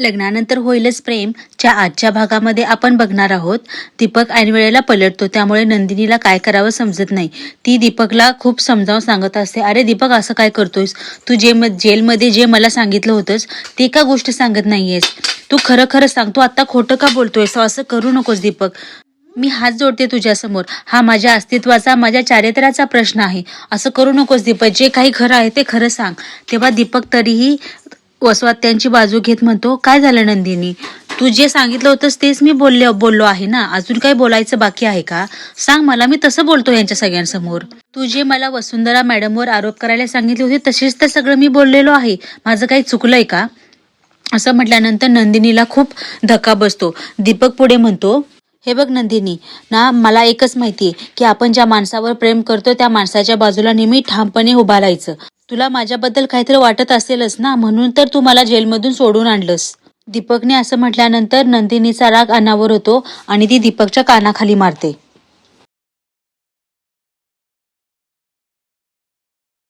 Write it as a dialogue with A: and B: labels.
A: लग्नानंतर होईलच प्रेम. च्या आजच्या भागामध्ये आपण बघणार आहोत दीपक ऐनवेळेला पलटतो त्यामुळे नंदिनीला काय करावं समजत नाही. ती दीपकला खूप समजावून सांगत असते अरे दीपक असं काय करतोयस? तू जे म- जेलमध्ये जे मला सांगितलं होतंस ते का गोष्ट सांगत नाहीयेस? तू खरं खरं सांग तू आता खोटं का बोलतोयस? असं करू नकोस दीपक. मी हात जोडते तुझ्यासमोर. हा माझ्या अस्तित्वाचा माझ्या चारित्र्याचा प्रश्न आहे. असं करू नकोस दीपक. जे काही खरं आहे ते खरं सांग. तेव्हा दीपक तरीही वसवात त्यांची बाजू घेत म्हणतो काय झालं नंदिनी? तू जे सांगितलं होतंस तेच मी बोलले बोललो आहे ना? अजून काही बोलायचं बाकी आहे का? सांग मला मी तसं बोलतो यांच्या सगळ्यांसमोर. तू जे मला वसुंधरा मॅडमवर आरोप करायला सांगितले होते तसेच तर सगळं मी बोललेलो आहे. माझं काही चुकलंय का? असं म्हटल्यानंतर नंदिनीला खूप धक्का बसतो. दीपक पुढे म्हणतो हे बघ नंदिनी ना मला एकच माहिती आहे की आपण ज्या माणसावर प्रेम करतो त्या माणसाच्या बाजूला नेहमी ठामपणे उभा राहायचं. तुला माझ्याबद्दल काहीतरी वाटत असेलच ना म्हणून तर तू मला जेलमधून सोडून आणलंस. दीपकने असं म्हटल्यानंतर नंदिनीचा राग अनावर होतो आणि ती दीपकच्या कानाखाली मारते.